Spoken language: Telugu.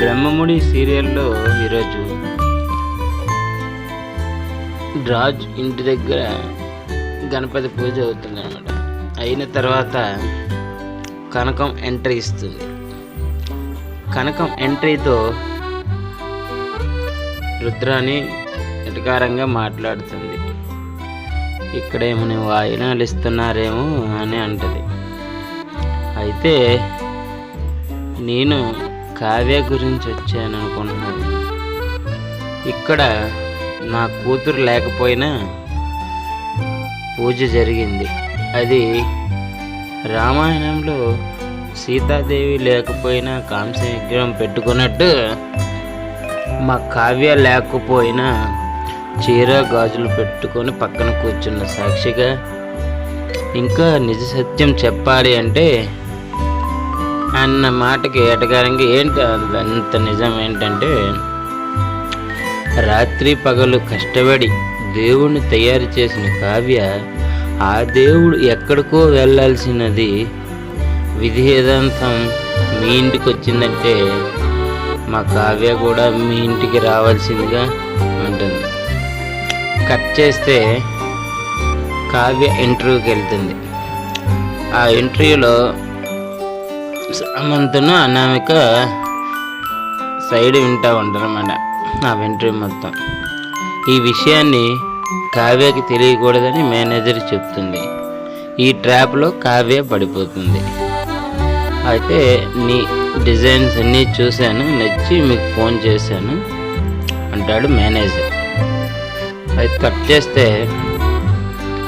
బ్రహ్మముడి సీరియల్లో ఈరోజు రాజ్ ఇంటి దగ్గర గణపతి పూజ అవుతుంది అనమాట అయిన తర్వాత కనకం ఎంట్రీ ఇస్తుంది. కనకం ఎంట్రీతో రుద్రాని ఎటకారంగా మాట్లాడుతుంది. ఇక్కడేమో నువ్వు వాయినాలు ఇస్తున్నారేమో అని అంటది. అయితే నేను కావ్య గురించి వచ్చాను అనుకుంటున్నాను ఇక్కడ నా కూతురు లేకపోయినా పూజ జరిగింది. అది రామాయణంలో సీతాదేవి లేకపోయినా కాంస విగ్రహం పెట్టుకున్నట్టు మా కావ్య లేకపోయినా చీర గాజులు పెట్టుకొని పక్కన కూర్చున్న సాక్షిగా ఇంకా నిజ సత్యం చెప్పాలి అంటే అన్న మాటకి ఎటకారంగా ఏంటి అంత నిజం ఏంటంటే రాత్రి పగలు కష్టపడి దేవుణ్ణి తయారు చేసిన కావ్య ఆ దేవుడు ఎక్కడికో వెళ్ళాల్సినది విధేదంతం మీ ఇంటికి వచ్చిందంటే మా కావ్య కూడా మీ ఇంటికి రావాల్సిందిగా ఉంటుంది. కట్ చేస్తే కావ్య ఇంటర్వ్యూకి వెళ్తుంది. ఆ ఇంటర్వ్యూలో సమంతను అనామిక సైడ్ వింటా ఉంటారన్నమాట ఆ వెంట్రీ మొత్తం. ఈ విషయాన్ని కావ్యకి తెలియకూడదని మేనేజర్ చెప్తుంది. ఈ ట్రాప్లో కావ్య పడిపోతుంది. అయితే నీ డిజైన్స్ అన్నీ చూశాను నచ్చి మీకు ఫోన్ చేశాను అంటాడు మేనేజర్. అయితే కట్ చేస్తే